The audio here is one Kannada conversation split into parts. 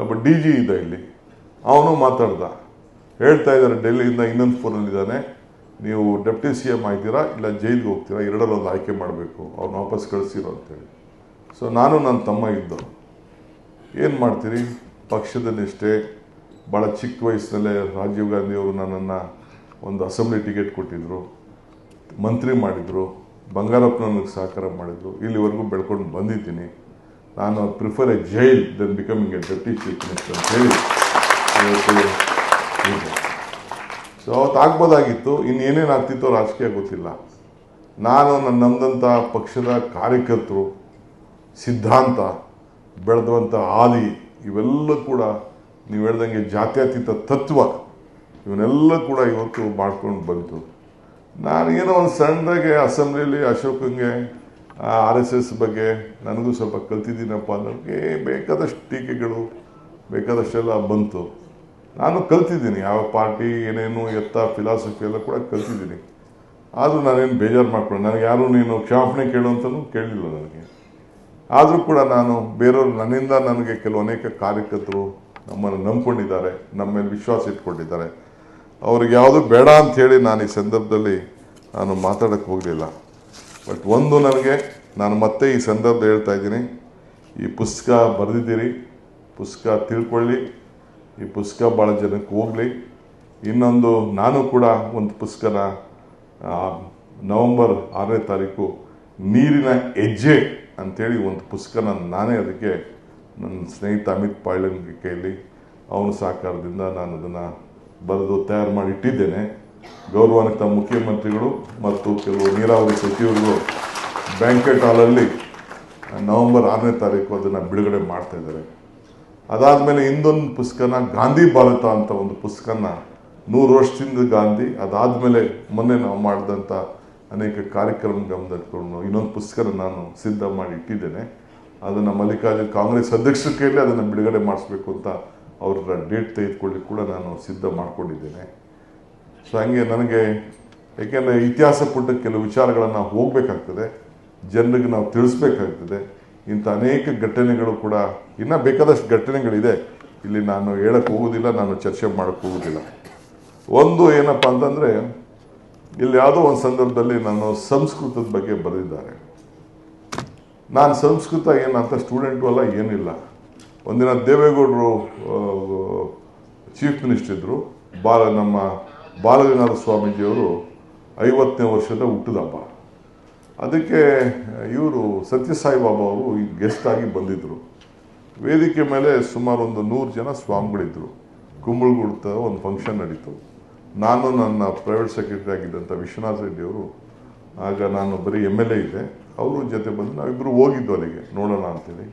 ಒಬ್ಬ ಡಿ ಜಿ ಇದ್ದ ಇಲ್ಲಿ. ಅವನು ಮಾತಾಡ್ದ. ಹೇಳ್ತಾ ಇದ್ದಾರೆ ಡೆಲ್ಲಿಯಿಂದ ಇನ್ನೊಂದು ಫೋನಲ್ಲಿದ್ದಾನೆ ನೀವು ಡೆಪ್ಟಿ ಸಿ ಎಂ ಆಗ್ತೀರಾ ಇಲ್ಲ ಜೈಲಿಗೆ ಹೋಗ್ತೀರಾ ಎರಡರಲ್ಲಿ ಆಯ್ಕೆ ಮಾಡಬೇಕು ಅವ್ನು ವಾಪಸ್ ಕಳಿಸಿರೋ ಅಂತೇಳಿ. ಸೊ ನಾನು ನನ್ನ ತಮ್ಮ ಇದ್ದು. ಏನು ಮಾಡ್ತೀರಿ? ಪಕ್ಷದ ನಿಷ್ಠೆ ಭಾಳ ಚಿಕ್ಕ ವಯಸ್ಸಿನಲ್ಲೇ ರಾಜೀವ್ ಗಾಂಧಿಯವರು ನನ್ನನ್ನು ಒಂದು ಅಸೆಂಬ್ಲಿ ಟಿಕೆಟ್ ಕೊಟ್ಟಿದ್ದರು ಮಂತ್ರಿ ಮಾಡಿದರು ಬಂಗಾರಪ್ಪ ನನಗೆ ಸಹಕಾರ ಮಾಡಿದರು. ಇಲ್ಲಿವರೆಗೂ ಬೆಳ್ಕೊಂಡು ಬಂದಿದ್ದೀನಿ. ನಾನು prefer a jail then becoming a deputy chief minister ಅಂತ ಹೇಳಿ ಸೊ ಅವತ್ತು ಆಗ್ಬೋದಾಗಿತ್ತು. ಇನ್ನೇನೇನು ಆಗ್ತಿತ್ತು ರಾಜಕೀಯ ಗೊತ್ತಿಲ್ಲ. ನಾನು ನನ್ನ ನಮ್ದಂಥ ಪಕ್ಷದ ಕಾರ್ಯಕರ್ತರು, ಸಿದ್ಧಾಂತ ಬೆಳೆದಂಥ ಆದಿ ಇವೆಲ್ಲ ಕೂಡ ನೀವು ಹೇಳ್ದಂಗೆ ಜಾತ್ಯತೀತ ತತ್ವ, ಇವನ್ನೆಲ್ಲ ಕೂಡ ಇವತ್ತು ಮಾಡ್ಕೊಂಡು ಬಂತು. ನಾನು ಏನೋ ಒಂದು ಸಣ್ಣದಾಗೆ ಅಸೆಂಬ್ಲಿಯಲ್ಲಿ ಅಶೋಕಂಗೆ ಆರ್ ಎಸ್ ಎಸ್ ಬಗ್ಗೆ ನನಗೂ ಸ್ವಲ್ಪ ಕಲ್ತಿದ್ದೀನಪ್ಪ ಅನ್ನೋಕ್ಕೆ ಬೇಕಾದಷ್ಟು ಟೀಕೆಗಳು, ಬೇಕಾದಷ್ಟೆಲ್ಲ ಬಂತು. ನಾನು ಕಲ್ತಿದ್ದೀನಿ, ಯಾವ ಪಾರ್ಟಿ, ಏನೇನು ಎತ್ತ ಫಿಲಾಸಫಿ ಎಲ್ಲ ಕೂಡ ಕಲ್ತಿದ್ದೀನಿ. ಆದರೂ ನಾನೇನು ಬೇಜಾರು ಮಾಡ್ಕೊಂಡು ನನಗೆ ಯಾರು ನೀನು ಕ್ಷಮಾಪಣೆ ಕೇಳು ಅಂತಲೂ ಕೇಳಲಿಲ್ಲ ನನಗೆ. ಆದರೂ ಕೂಡ ನಾನು ಬೇರೆಯವರು ನನ್ನಿಂದ ನನಗೆ ಕೆಲವು ಅನೇಕ ಕಾರ್ಯಕರ್ತರು ನಮ್ಮನ್ನು ನಂಬ್ಕೊಂಡಿದ್ದಾರೆ, ನಮ್ಮ ಮೇಲೆ ವಿಶ್ವಾಸ ಇಟ್ಕೊಂಡಿದ್ದಾರೆ. ಅವ್ರಿಗೆ ಯಾವುದು ಬೇಡ ಅಂತ ಹೇಳಿ ನಾನು ಈ ಸಂದರ್ಭದಲ್ಲಿ ನಾನು ಮಾತಾಡೋಕ್ಕೆ ಹೋಗಲಿಲ್ಲ. ಬಟ್ ಒಂದು ನನಗೆ, ನಾನು ಮತ್ತೆ ಈ ಸಂದರ್ಭ ಹೇಳ್ತಾ ಇದ್ದೀನಿ, ಈ ಪುಸ್ತಕ ಬರೆದಿದ್ದೀರಿ, ಪುಸ್ತಕ ತಿಳ್ಕೊಳ್ಳಿ, ಈ ಪುಸ್ತಕ ಭಾಳ ಜನಕ್ಕೆ ಹೋಗಲಿ. ಇನ್ನೊಂದು, ನಾನು ಕೂಡ ಒಂದು ಪುಸ್ತಕನ ನವಂಬರ್ ಆರನೇ ತಾರೀಕು ನೀರಿನ ಹೆಜ್ಜೆ ಅಂಥೇಳಿ ಒಂದು ಪುಸ್ತಕನ ನಾನೇ ಅದಕ್ಕೆ ನನ್ನ ಸ್ನೇಹಿತ ಅಮಿತ್ ಪಾಳ್ಯನ್ ಕೈಯಲ್ಲಿ ಅವನ ಸಹಕಾರದಿಂದ ನಾನು ಅದನ್ನು ಬರೆದು ತಯಾರು ಮಾಡಿ ಇಟ್ಟಿದ್ದೇನೆ. ಗೌರವಾನ್ವಿತ ಮುಖ್ಯಮಂತ್ರಿಗಳು ಮತ್ತು ಕೆಲವು ನೀರಾವರಿ ಸಚಿವರುಗಳು ಬ್ಯಾಂಕೆಟ್ ಹಾಲಲ್ಲಿ ನವೆಂಬರ್ ಆರನೇ ತಾರೀಕು ಅದನ್ನು ಬಿಡುಗಡೆ ಮಾಡ್ತಾ ಇದ್ದಾರೆ. ಅದಾದಮೇಲೆ ಇನ್ನೊಂದು ಪುಸ್ತಕನ ಗಾಂಧಿ ಭಾರತ ಅಂತ ಒಂದು ಪುಸ್ತಕನ ನೂರು ವರ್ಷದಿಂದ ಗಾಂಧಿ, ಅದಾದಮೇಲೆ ಮೊನ್ನೆ ನಾವು ಮಾಡಿದಂಥ ಅನೇಕ ಕಾರ್ಯಕ್ರಮ ಗಮನಿಟ್ಕೊಂಡು ಇನ್ನೊಂದು ಪುಸ್ತಕನ ನಾನು ಸಿದ್ಧ ಮಾಡಿ ಇಟ್ಟಿದ್ದೇನೆ. ಅದನ್ನು ಮಲ್ಲಿಕಾರ್ಜುನ್ ಕಾಂಗ್ರೆಸ್ ಅಧ್ಯಕ್ಷರ ಕೈಯಲ್ಲಿ ಅದನ್ನು ಬಿಡುಗಡೆ ಮಾಡಿಸ್ಬೇಕು ಅಂತ ಅವರ ಡೇಟ್ ತೆಗೆದುಕೊಳ್ಳಿ ಕೂಡ ನಾನು ಸಿದ್ಧ ಮಾಡ್ಕೊಂಡಿದ್ದೇನೆ. ಸೊ ಹಂಗೆ ನನಗೆ ಏಕೆಂದರೆ ಇತಿಹಾಸ ಪುಟ್ಟ ಕೆಲವು ವಿಚಾರಗಳನ್ನು ಹೋಗಬೇಕಾಗ್ತದೆ, ಜನರಿಗೆ ನಾವು ತಿಳಿಸ್ಬೇಕಾಗ್ತದೆ. ಇಂಥ ಅನೇಕ ಘಟನೆಗಳು ಕೂಡ ಇನ್ನೂ ಬೇಕಾದಷ್ಟು ಘಟನೆಗಳಿದೆ. ಇಲ್ಲಿ ನಾನು ಹೇಳಕ್ಕೆ ಹೋಗೋದಿಲ್ಲ, ನಾನು ಚರ್ಚೆ ಮಾಡೋಕ್ಕೆ ಹೋಗೋದಿಲ್ಲ. ಒಂದು ಏನಪ್ಪ ಅಂತಂದರೆ, ಇಲ್ಲಿ ಯಾವುದೋ ಒಂದು ಸಂದರ್ಭದಲ್ಲಿ ನಾನು ಸಂಸ್ಕೃತದ ಬಗ್ಗೆ ಬರೆದಿದ್ದಾರೆ. ನಾನು ಸಂಸ್ಕೃತ ಏನಂತ ಸ್ಟೂಡೆಂಟು ಅಲ್ಲ, ಏನಿಲ್ಲ. ಒಂದಿನ ದೇವೇಗೌಡರು ಚೀಫ್ ಮಿನಿಸ್ಟರ್ ಇದ್ದರು ಬಾಲ ನಮ್ಮ ಬಾಲಗಂಗಾಧರ ಸ್ವಾಮೀಜಿಯವರು ಐವತ್ತನೇ ವರ್ಷದ ಹುಟ್ಟಿದ ಹಬ್ಬ ಅದಕ್ಕೆ, ಇವರು ಸತ್ಯಸಾಯಿ ಬಾಬಾ ಅವರು ಈ ಗೆಸ್ಟ್ ಆಗಿ ಬಂದಿದ್ದರು ವೇದಿಕೆ ಮೇಲೆ ಸುಮಾರು ಒಂದು ನೂರು ಜನ ಸ್ವಾಮಿಗಳಿದ್ದರು ಕುಂಬಳಗುಡ್ತ ಒಂದು ಫಂಕ್ಷನ್ ನಡೀತು. ನಾನು ನನ್ನ ಪ್ರೈವೇಟ್ ಸೆಕ್ರೆಟರಿ ಆಗಿದ್ದಂಥ ವಿಶ್ವನಾಥ್ ರೆಡ್ಡಿಯವರು ಆಗ ನಾನು ಬರೀ ಎಂ ಎಲ್ ಎ ಇದ್ದೆ. ಅವರು ಜೊತೆ ಬಂದು ನಾವಿಬ್ಬರು ಹೋಗಿದ್ದು ಅಲ್ಲಿಗೆ. ನೋಡೋಣ ಅಂತೇಳಿ.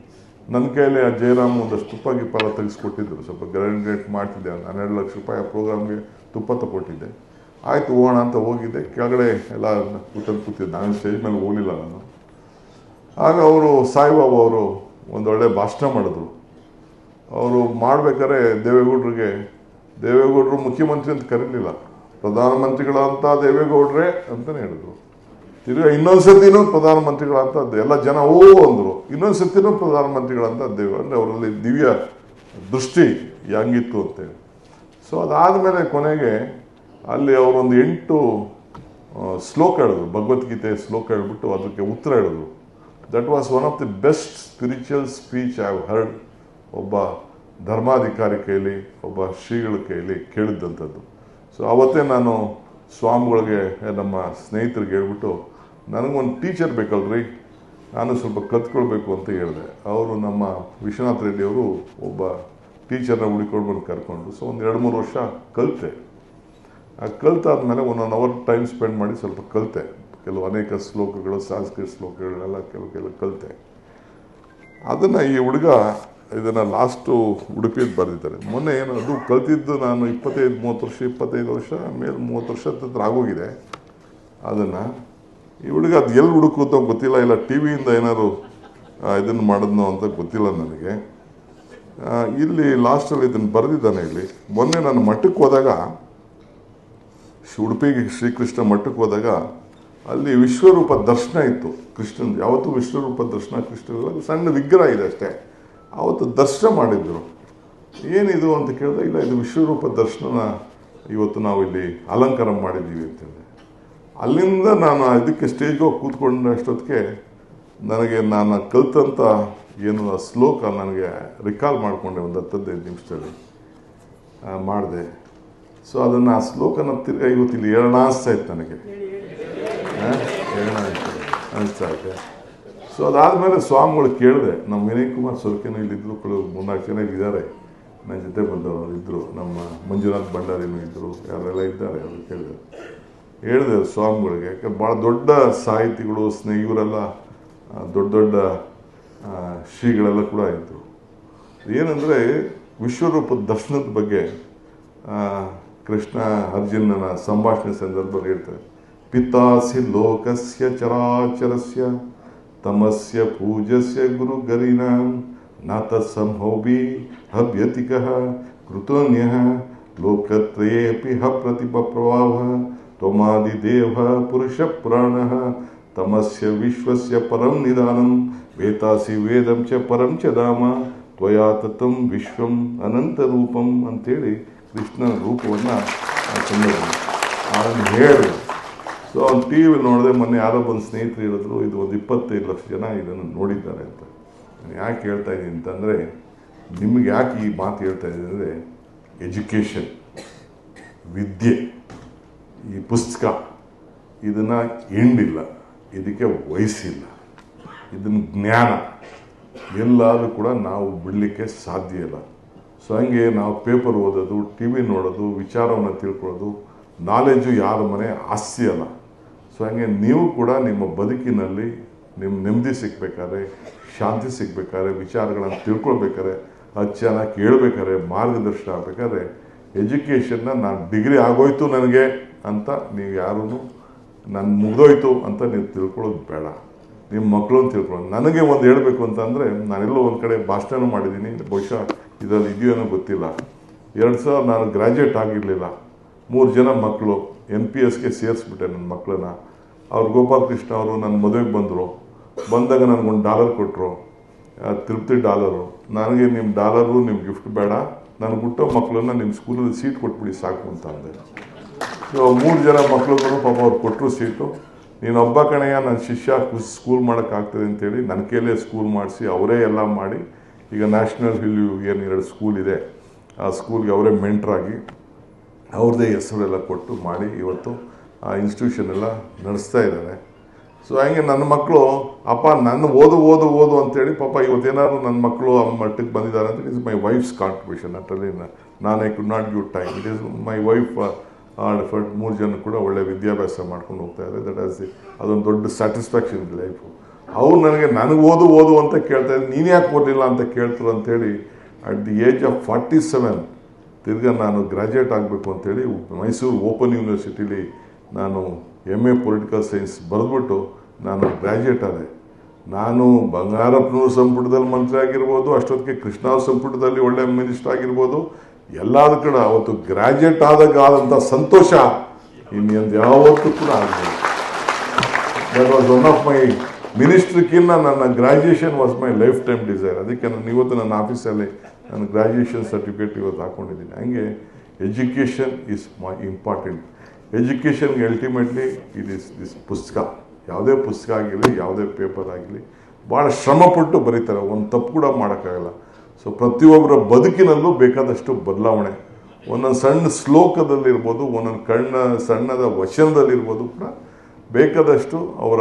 ನನ್ನ ಕೈಯಲ್ಲಿ ಆ ಜಯರಾಮ್ ಒಂದಷ್ಟು ತುಪ್ಪ ಗಿಪ್ಪ ಎಲ್ಲ ತೆಗೆಸ್ಕೊಟ್ಟಿದ್ರು. ಸ್ವಲ್ಪ ಗ್ರ್ಯಾಂಡ್ ಮಾಡ್ತಿದ್ದೆ. ಒಂದು ಹನ್ನೆರಡು ಲಕ್ಷ ರೂಪಾಯಿ ಆ ಪ್ರೋಗ್ರಾಮ್ಗೆ ತುಪ್ಪ ತಗೊಟ್ಟಿದ್ದೆ. ಆಯಿತು, ಹೋಗೋಣ ಅಂತ ಹೋಗಿದ್ದೆ. ಕೆಳಗಡೆ ಎಲ್ಲ ಕೂತಲ್ಲಿ ಕೂತಿದ್ದೆ. ನಾನು ಸ್ಟೇಜ್ ಮೇಲೆ ಹೋಗಲಿಲ್ಲ ನಾನು. ಆಗ ಅವರು ಸಾಯಿಬಾಬಾ ಅವರು ಒಂದೊಳ್ಳೆ ಭಾಷಣ ಮಾಡಿದ್ರು. ಅವರು ಮಾಡಬೇಕಾದ್ರೆ ದೇವೇಗೌಡರಿಗೆ, ದೇವೇಗೌಡರು ಮುಖ್ಯಮಂತ್ರಿ ಅಂತ ಕರೀಲಿಲ್ಲ. ಪ್ರಧಾನಮಂತ್ರಿಗಳಂತ ದೇವೇಗೌಡರೇ ಅಂತಲೇ ಹೇಳಿದ್ರು. ತಿರ್ಗಾ ಇನ್ನೊಂದು ಸರ್ತಿನೂ ಪ್ರಧಾನಮಂತ್ರಿಗಳಂತ ಎಲ್ಲ ಜನ ಓ ಅಂದರು. ಇನ್ನೊಂದು ಸತಿನೂ ಪ್ರಧಾನಮಂತ್ರಿಗಳಂತ ದೇವ ಅಂದರೆ ಅವರಲ್ಲಿ ದಿವ್ಯ ದೃಷ್ಟಿ ಹೆಂಗಿತ್ತು ಅಂತೇಳಿ. ಸೊ ಅದಾದಮೇಲೆ ಕೊನೆಗೆ ಅಲ್ಲಿ ಅವರೊಂದು ಎಂಟು ಶ್ಲೋಕ ಹೇಳಿದ್ರು. ಭಗವದ್ಗೀತೆ ಶ್ಲೋಕ ಹೇಳ್ಬಿಟ್ಟು ಅದಕ್ಕೆ ಉತ್ತರ ಹೇಳಿದ್ರು. That was one of the best spiritual speech I heard ಒಬ್ಬ ಧರ್ಮಾಧಿಕಾರಿ ಕೈಲಿ ಒಬ್ಬ ಶ್ರೀಗಳ ಕೈಲಿ ಕೇಳಿದ್ದಂಥದ್ದು ಸೊ ಅವತ್ತೇ ನಾನು ಸ್ವಾಮಿಗಳಿಗೆ, ನಮ್ಮ ಸ್ನೇಹಿತರಿಗೆ ಹೇಳ್ಬಿಟ್ಟು ನನಗೊಂದು ಟೀಚರ್ ಬೇಕಲ್ರಿ? ನಾನು ಸ್ವಲ್ಪ ಕಲ್ತ್ಕೊಳ್ಬೇಕು ಅಂತ ಹೇಳಿದೆ. ಅವರು ನಮ್ಮ ವಿಶ್ವನಾಥ್ ರೆಡ್ಡಿ ಅವರು ಒಬ್ಬ ಟೀಚರ್ನ ಹುಡುಕೊಂಡು ಬಂದು ಕರ್ಕೊಂಡು. ಸೊ ಒಂದು ಎರಡು ಮೂರು ವರ್ಷ ಕಲಿತೆ. ಆ ಕಲ್ತಾದ್ಮೇಲೆ ಒಂದೊಂದು ಅವರ್ ಟೈಮ್ ಸ್ಪೆಂಡ್ ಮಾಡಿ ಸ್ವಲ್ಪ ಕಲಿತೆ. ಕೆಲವು ಅನೇಕ ಶ್ಲೋಕಗಳು, ಸಾಂಸ್ಕೃತಿಕ ಶ್ಲೋಕಗಳೆಲ್ಲ ಕೆಲವು ಕೆಲವು ಕಲಿತೆ. ಅದನ್ನು ಈ ಹುಡುಗ ಇದನ್ನು ಲಾಸ್ಟು ಉಡುಪಿಯಲ್ಲಿ ಬರೆದಿದ್ದಾರೆ. ಮೊನ್ನೆ ಏನು, ಅದು ಕಲ್ತಿದ್ದು ನಾನು ಇಪ್ಪತ್ತೈದು, ಮೂವತ್ತು ವರ್ಷ, ಇಪ್ಪತ್ತೈದು ವರ್ಷ, ಮೇಲೆ ಮೂವತ್ತು ವರ್ಷ ಹತ್ರ ಆಗೋಗಿದೆ. ಅದನ್ನು ಈ ಹುಡುಗ ಅದು ಎಲ್ಲಿ ಹುಡುಕುತ್ತೋ ಗೊತ್ತಿಲ್ಲ. ಇಲ್ಲ ಟಿ ವಿಯಿಂದ ಏನಾದ್ರು ಇದನ್ನು ಮಾಡಿದ್ನೋ ಅಂತ ಗೊತ್ತಿಲ್ಲ ನನಗೆ. ಇಲ್ಲಿ ಲಾಸ್ಟಲ್ಲಿ ಇದನ್ನು ಬರೆದಿದ್ದಾನೆ ಇಲ್ಲಿ. ಮೊನ್ನೆ ನಾನು ಮಠಕ್ಕೆ ಹೋದಾಗ, ಉಡುಪಿಗೆ ಶ್ರೀಕೃಷ್ಣ ಮಠಕ್ಕೆ ಹೋದಾಗ, ಅಲ್ಲಿ ವಿಶ್ವರೂಪ ದರ್ಶನ ಇತ್ತು ಕೃಷ್ಣನ್ ಯಾವತ್ತೂ ವಿಶ್ವರೂಪ ದರ್ಶನ ಕೃಷ್ಣ ಸಣ್ಣ ವಿಗ್ರಹ ಇದೆ ಅಷ್ಟೇ. ಆವತ್ತು ದರ್ಶನ ಮಾಡಿದ್ರು. ಏನಿದು ಅಂತ ಕೇಳಿದಾಗ ಇಲ್ಲ, ಇದು ವಿಶ್ವರೂಪ ದರ್ಶನನ ಇವತ್ತು ನಾವು ಇಲ್ಲಿ ಅಲಂಕಾರ ಮಾಡಿದ್ದೀವಿ ಅಂತೇಳಿ ಅಲ್ಲಿಂದ ನಾನು ಇದಕ್ಕೆ ಸ್ಟೇಜ್ಗೆ ಹೋಗಿ ಕೂತ್ಕೊಂಡ ಅಷ್ಟೊತ್ತಿಗೆ ನನಗೆ ನಾನು ಕಲಿತಂಥ ಏನು ಆ ಶ್ಲೋಕ ನನಗೆ ರಿಕಾಲ್ ಮಾಡಿಕೊಂಡೆ ಒಂದು ಹತ್ತದೈದು ನಿಮಿಷದಲ್ಲಿ. ಮಾಡಿದೆ. ಸೊ ಅದನ್ನು ಆ ಶ್ಲೋಕನ ತಿರ್ಗಾ ಇವತ್ತು ಇಲ್ಲಿ ಹೇಳೋಣ ಅನಿಸ್ತಾ ಇತ್ತು ನನಗೆ. ಹೇಳೋಣ ಅನಿಸ್ತಾ ಇದೆ ಸೊ ಅದಾದಮೇಲೆ ಸ್ವಾಮಿಗಳು ಕೇಳಿದೆ, ನಮ್ಮ ವಿನಯ್ ಕುಮಾರ್ ಸೊರ್ಕೆನೂ ಇಲ್ಲಿದ್ದರು ಕೆಲವು ಮೂರ್ನಾಲ್ಕು ಜನ ಇಲ್ಲಿದ್ದಾರೆ ನನ್ನ ಜೊತೆ ಬಂದವರು ಇದ್ದರು ನಮ್ಮ ಮಂಜುನಾಥ್ ಭಂಡಾರಿನೂ ಇದ್ದರು ಯಾರೆಲ್ಲ ಇದ್ದಾರೆ ಅವರು ಕೇಳಿದೆ. ಹೇಳಿದೆ ಸ್ವಾಮಿಗಳಿಗೆ, ಯಾಕೆ ಭಾಳ ದೊಡ್ಡ ಸಾಹಿತಿಗಳು ಸ್ನೇಹ ಇವರೆಲ್ಲ ದೊಡ್ಡ ದೊಡ್ಡ ಶ್ರೀಗಳೆಲ್ಲ ಕೂಡ ಇದ್ದರು ಏನಂದರೆ ವಿಶ್ವರೂಪದ ದರ್ಶನದ ಬಗ್ಗೆ ಕೃಷ್ಣ ಅರ್ಜುನನ ಸಂಭಾಷಣೆ ಸಂದರ್ಭದಲ್ಲಿ ಹೇಳ್ತಾರೆ. ಪಿತಾಸಿ ಲೋಕಸ್ಯ ಚರಾಚರಸ್ಯ, ತಮಸ್ಯ ಪೂಜಸ್ಯ ಗುರು ಗರಿನ ನಾಥ ಸಂಹೋಬಿ ಹವ್ಯತಿಕ, ಕೃತೋನ್ಯ, ಲೋಕತ್ರಯೇಪಿ ಹ ಪ್ರಭಾವ ಪುರುಷ ಪುರಾಣ ತಮಸ್ಯ ವಿಶ್ವಸ್ಯ ಪರಂ ನಿಧಾನಂ ವೇತಾಸಿ ವೇದಂ ಚ ಪರಂ ಚ ಧಾಮ ತ್ವಯಾ ತತಂ ವಿಶ್ವಂ ಅನಂತ ರೂಪಂ ಅಂತೇಳಿ ಕೃಷ್ಣನ ರೂಪವನ್ನು ಅದನ್ನು ಹೇಳಿ ಸೊ ಅವ್ನು ಟಿ ವಿ ನೋಡಿದೆ ಮೊನ್ನೆ ಯಾರೋ ಬಂದು ಸ್ನೇಹಿತರು ಹೇಳಿದ್ರು, ಇದು ಒಂದು ಇಪ್ಪತ್ತೈದು ಲಕ್ಷ ಜನ ಇದನ್ನು ನೋಡಿದ್ದಾರೆ ಅಂತ. ನಾನು ಯಾಕೆ ಹೇಳ್ತಾ ಇದ್ದೀನಿ ಅಂತಂದರೆ, ನಿಮ್ಗೆ ಯಾಕೆ ಈ ಮಾತು ಹೇಳ್ತಾ ಇದ್ದೀನಿ ಅಂದರೆ ಎಜುಕೇಷನ್ ವಿದ್ಯೆ. ಪುಸ್ತಕ. ಇದನ್ನು ಹಿಂಡಿಲ್ಲ. ಇದಕ್ಕೆ ವಯಸ್ಸಿಲ್ಲ. ಇದನ್ನು ಜ್ಞಾನ. ಎಲ್ಲಾದರೂ ಕೂಡ ನಾವು ಬಿಡಲಿಕ್ಕೆ ಸಾಧ್ಯ ಇಲ್ಲ. ಸೊ ಹಂಗೆ ನಾವು ಪೇಪರ್ ಓದೋದು ಟಿ ವಿ ನೋಡೋದು, ವಿಚಾರವನ್ನು ತಿಳ್ಕೊಳ್ಳೋದು ನಾಲೆಜು ಯಾರ ಮನೆ ಆಸ್ತಿ ಅಲ್ಲ. ಸೊ ಹಂಗೆ ನೀವು ಕೂಡ ನಿಮ್ಮ ಬದುಕಿನಲ್ಲಿ ನಿಮ್ಮ ನೆಮ್ಮದಿ ಸಿಗ್ಬೇಕಾದ್ರೆ, ಶಾಂತಿ ಸಿಗ್ಬೇಕಾದ್ರೆ, ವಿಚಾರಗಳನ್ನು ತಿಳ್ಕೊಳ್ಬೇಕಾದ್ರೆ ಅದು ಚೆನ್ನಾಗಿ ಕೇಳಬೇಕಾದ್ರೆ, ಮಾರ್ಗದರ್ಶನ ಆಗಬೇಕಾದ್ರೆ ಎಜುಕೇಷನ್ನ ನಾನು ಡಿಗ್ರಿ ಆಗೋಯ್ತು ನನಗೆ. ಅಂತ ನೀವು ಯಾರೂ ನಾನು ಮುಗ್ದೋಯ್ತು ಅಂತ ನೀವು ತಿಳ್ಕೊಳ್ಳೋದು ಬೇಡ. ನಿಮ್ಮ ಮಕ್ಕಳನ್ನು ತಿಳ್ಕೊಳ್ಳೋದು. ನನಗೆ ಒಂದು ಹೇಳಬೇಕು ಅಂತಂದರೆ ನಾನೆಲ್ಲೋ ಒಂದು ಕಡೆ ಭಾಷಣ ಮಾಡಿದ್ದೀನಿ. ಬಹುಶಃ ಇದರಲ್ಲಿ ಇದೆಯೋ ಗೊತ್ತಿಲ್ಲ. ಎರಡು ಸಾವಿರ ನಾನು ಗ್ರ್ಯಾಜುಯೇಟ್ ಆಗಿರಲಿಲ್ಲ. ಮೂರು ಜನ ಮಕ್ಕಳು ಎನ್ ಪಿ ಎಸ್ಗೆ ಸೇರಿಸ್ಬಿಟ್ಟೆ ನನ್ನ ಮಕ್ಕಳನ್ನ ಅವ್ರು ಗೋಪಾಲಕೃಷ್ಣ ಅವರು ನನ್ನ ಮದುವೆಗೆ ಬಂದರು. ಬಂದಾಗ ನನಗೊಂದು ಡಾಲರ್ ಕೊಟ್ಟರು ತಿರುಪತಿ ಡಾಲರು ನನಗೆ ನಿಮ್ಮ ಡಾಲರು ನಿಮ್ಮ ಗಿಫ್ಟ್ ಬೇಡ. ನನಗೆ ಹುಟ್ಟೋ ಮಕ್ಕಳನ್ನ ನಿಮ್ಮ ಸ್ಕೂಲಲ್ಲಿ ಸೀಟ್ ಕೊಟ್ಬಿಡಿ ಸಾಕು ಅಂತ ಅಂದೆ. ಮೂರು ಜನ ಮಕ್ಳುಗಳು ಪಾಪ ಅವ್ರು ಕೊಟ್ಟರು ಸೀಟು. ನೀನೊಬ್ಬ ಕಣೆಯ ನನ್ನ ಶಿಷ್ಯ ಸ್ಕೂಲ್ ಮಾಡೋಕ್ಕಾಗ್ತದೆ ಅಂತೇಳಿ ನನ್ನ ಕೈಲೇ ಸ್ಕೂಲ್ ಮಾಡಿಸಿ ಅವರೇ ಎಲ್ಲ ಮಾಡಿ ಈಗ ನ್ಯಾಷನಲ್ ಹಿಲ್ ಏನು ಎರಡು ಸ್ಕೂಲ್ ಇದೆ, ಆ ಸ್ಕೂಲ್ಗೆ ಅವರೇ ಮೆಂಟ್ರಾಗಿ ಅವ್ರದ್ದೇ ಹೆಸರೆಲ್ಲ ಕೊಟ್ಟು ಮಾಡಿ ಇವತ್ತು ಆ ಇನ್ಸ್ಟಿಟ್ಯೂಷನ್ ಎಲ್ಲ ನಡೆಸ್ತಾ ಇದ್ದಾರೆ. ಸೊ ಹಂಗೆ ನನ್ನ ಮಕ್ಕಳು ಅಪ್ಪ ನನ್ನ ಓದು ಓದು ಓದು ಅಂತೇಳಿ ಪಾಪ ಇವತ್ತೇನಾದ್ರು ನನ್ನ ಮಕ್ಕಳು ಆ ಮಟ್ಟಕ್ಕೆ ಬಂದಿದ್ದಾರೆ ಅಂತ ಇಸ್ ಮೈ ವೈಫ್ಸ್ ಕಾಂಟ್ರಿಬ್ಯೂಷನ್ ಅದರಲ್ಲಿ ನಾನು I could not give time it is my wife effort ಮೂರು ಜನ ಕೂಡ ಒಳ್ಳೆ ವಿದ್ಯಾಭ್ಯಾಸ ಮಾಡ್ಕೊಂಡು ಹೋಗ್ತಾ ಇದ್ದಾರೆ. ದಟ್ ಆಸ್ ಅದೊಂದು ದೊಡ್ಡ ಸ್ಯಾಟಿಸ್ಫ್ಯಾಕ್ಷನ್ ಲೈಫು ಅವ್ರು ನನಗೆ ನನಗೆ ಓದು ಓದು ಅಂತ ಕೇಳ್ತಾ ಇದ್ದಾರೆ. ನೀನು ಯಾಕೆ ಓದಲಿಲ್ಲ ಅಂತ ಕೇಳ್ತಾರೆ ಅಂತೇಳಿ at the age of forty seven ತಿರ್ಗಾ ನಾನು ಗ್ರ್ಯಾಜುಯೇಟ್ ಆಗಬೇಕು ಅಂತೇಳಿ ಮೈಸೂರು ಓಪನ್ ಯೂನಿವರ್ಸಿಟಿಲಿ ನಾನು ಎಂ ಎ ಪೊಲಿಟಿಕಲ್ ಸೈನ್ಸ್ ಬರೆದ್ಬಿಟ್ಟು ನಾನು ಗ್ರ್ಯಾಜುಯೇಟ್ ಆದೆ. ನಾನು ಬಂಗಾರಪ್ಪನವ್ರ ಸಂಪುಟದಲ್ಲಿ ಮಂತ್ರಿ ಆಗಿರ್ಬೋದು, ಅಷ್ಟೊತ್ತಿಗೆ ಕೃಷ್ಣ ಸಂಪುಟದಲ್ಲಿ ಒಳ್ಳೆ ಮಿನಿಸ್ಟರ್ ಆಗಿರ್ಬೋದು ಎಲ್ಲಾದ ಕೂಡ ಅವತ್ತು ಗ್ರ್ಯಾಜುಯೇಟ್ ಆದಾಗ ಆದಂಥ ಸಂತೋಷ ಇನ್ನೊಂದು ಯಾವತ್ತೂ ಕೂಡ ಆಗಬಹುದು that was one of my ಮಿನಿಸ್ಟ್ರಿಕ್ಕಿಂತ ನನ್ನ graduation was my lifetime desire ಅದಕ್ಕೆ ನಾನು ಇವತ್ತು ನನ್ನ ಆಫೀಸಲ್ಲಿ ನಾನು ಗ್ರ್ಯಾಜುಯೇಷನ್ ಸರ್ಟಿಫಿಕೇಟ್ ಇವತ್ತು ಹಾಕ್ಕೊಂಡಿದ್ದೀನಿ ಹಂಗೆ ಎಜುಕೇಷನ್ ಈಸ್ ಮೈ ಇಂಪಾರ್ಟೆಂಟ್ ಎಜುಕೇಷನ್ಗೆ ಅಲ್ಟಿಮೇಟ್ಲಿ ಇಟ್ ಇಸ್ ದಿಸ್ ಪುಸ್ತಕ. ಯಾವುದೇ ಪುಸ್ತಕ ಆಗಿರಲಿ, ಯಾವುದೇ ಪೇಪರ್ ಆಗಿರಲಿ ಭಾಳ ಶ್ರಮಪಟ್ಟು ಬರೀತಾರೆ. ಒಂದು ತಪ್ಪು ಕೂಡ ಮಾಡೋಕ್ಕಾಗಲ್ಲ. ಸೊ ಪ್ರತಿಯೊಬ್ಬರ ಬದುಕಿನಲ್ಲೂ ಬೇಕಾದಷ್ಟು ಬದಲಾವಣೆ. ಒಂದೊಂದು ಸಣ್ಣ ಶ್ಲೋಕದಲ್ಲಿರ್ಬೋದು, ಒಂದೊಂದು ಕಣ್ಣ, ಸಣ್ಣದ ವಚನದಲ್ಲಿರ್ಬೋದು ಕೂಡ ಬೇಕಾದಷ್ಟು ಅವರ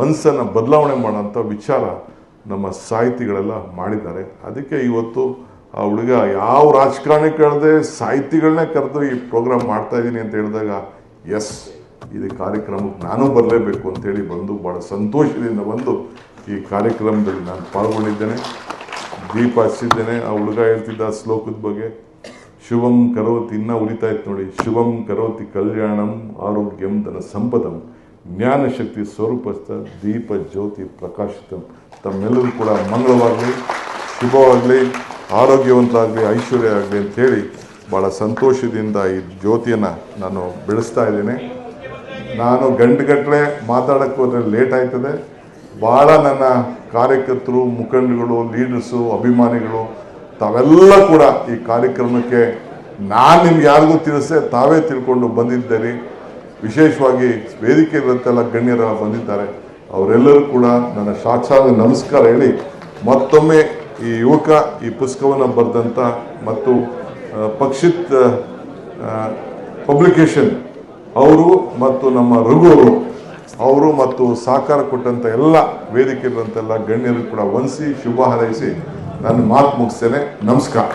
ಮನಸ್ಸನ್ನು ಬದಲಾವಣೆ ಮಾಡೋಂಥ ವಿಚಾರ ನಮ್ಮ ಸಾಹಿತಿಗಳೆಲ್ಲ ಮಾಡಿದ್ದಾರೆ. ಅದಕ್ಕೆ ಇವತ್ತು ಆ ಹುಡುಗ ಯಾವ ರಾಜಕಾರಣಿ ಕೇಳದೆ ಸಾಹಿತಿಗಳನ್ನೇ ಕರೆದು ಈ ಪ್ರೋಗ್ರಾಮ್ ಮಾಡ್ತಾ ಇದ್ದೀನಿ ಅಂತ ಹೇಳಿದಾಗ ಎಸ್ ಇದು ಕಾರ್ಯಕ್ರಮಕ್ಕೆ ನಾನು ಬರಲೇಬೇಕು ಅಂತೇಳಿ ಬಂದು ಭಾಳ ಸಂತೋಷದಿಂದ ಬಂದು ಈ ಕಾರ್ಯಕ್ರಮದಲ್ಲಿ ನಾನು ಪಾಲ್ಗೊಂಡಿದ್ದೇನೆ. ದೀಪ ಹಚ್ಚಿದ್ದೇನೆ ಆ ಹುಡುಗ ಹೇಳ್ತಿದ್ದ ಶ್ಲೋಕದ ಬಗ್ಗೆ. ಶುಭಂ ಕರೋತಿ, ಇನ್ನ ಉಳಿತಾ ಇತ್ತು ನೋಡಿ. ಶುಭಂ ಕರೋತಿ ಕಲ್ಯಾಣಂ ಆರೋಗ್ಯಂ ಧನ ಸಂಪದಂ. ಜ್ಞಾನಶಕ್ತಿ ಸ್ವರೂಪಸ್ಥ ದೀಪ ಜ್ಯೋತಿ ಪ್ರಕಾಶಿತಂ. ತಮ್ಮೆಲ್ಲರೂ ಕೂಡ ಮಂಗಳವಾಗಲಿ, ಶುಭವಾಗಲಿ ಆರೋಗ್ಯವಂತಾಗಲಿ ಐಶ್ವರ್ಯ ಆಗಲಿ ಅಂತೇಳಿ ಭಾಳ ಸಂತೋಷದಿಂದ ಈ ಜ್ಯೋತಿಯನ್ನು ನಾನು ಬೆಳೆಸ್ತಾ ಇದ್ದೇನೆ. ನಾನು ಗಂಟೆಗಟ್ಟಲೆ ಮಾತಾಡೋಕ್ಕೆ ಹೋದರೆ ಲೇಟ್ ಆಯ್ತದೆ. ಭಾಳ ನನ್ನ ಕಾರ್ಯಕರ್ತರು ಮುಖಂಡಗಳು ಲೀಡರ್ಸು ಅಭಿಮಾನಿಗಳು, ತಾವೆಲ್ಲ ಕೂಡ ಈ ಕಾರ್ಯಕ್ರಮಕ್ಕೆ ನಾನು ನಿಮ್ಗೆ ಯಾರಿಗೂ ತಿಳಿಸೆ ತಾವೇ ತಿಳ್ಕೊಂಡು ಬಂದಿದ್ದೀರಿ. ವಿಶೇಷವಾಗಿ ವೇದಿಕೆಗಳಂತೆಲ್ಲ ಗಣ್ಯರೆಲ್ಲ ಬಂದಿದ್ದಾರೆ. ಅವರೆಲ್ಲರೂ ಕೂಡ ನನ್ನ ಸಾಕ್ಷಾತ್ ನಮಸ್ಕಾರ ಹೇಳಿ ಮತ್ತೊಮ್ಮೆ ಈ ಯುವಕ ಈ ಪುಸ್ತಕವನ್ನು ಬರೆದಂಥ ಮತ್ತು ಪಕ್ಷಿತ್ ಪಬ್ಲಿಕೇಶನ್ ಅವರು ಮತ್ತು ನಮ್ಮ ರಘು ಅವರು ಮತ್ತು ಸಹಕಾರ ಕೊಟ್ಟಂತ ಎಲ್ಲ ವೇದಿಕೆಗಳಂತೆಲ್ಲ ಗಣ್ಯರು ಕೂಡ ವಂದಿಸಿ ಶುಭ ಹಾರೈಸಿ ನಾನು ಮಾತು ಮುಗಿಸ್ತೇನೆ. ನಮಸ್ಕಾರ.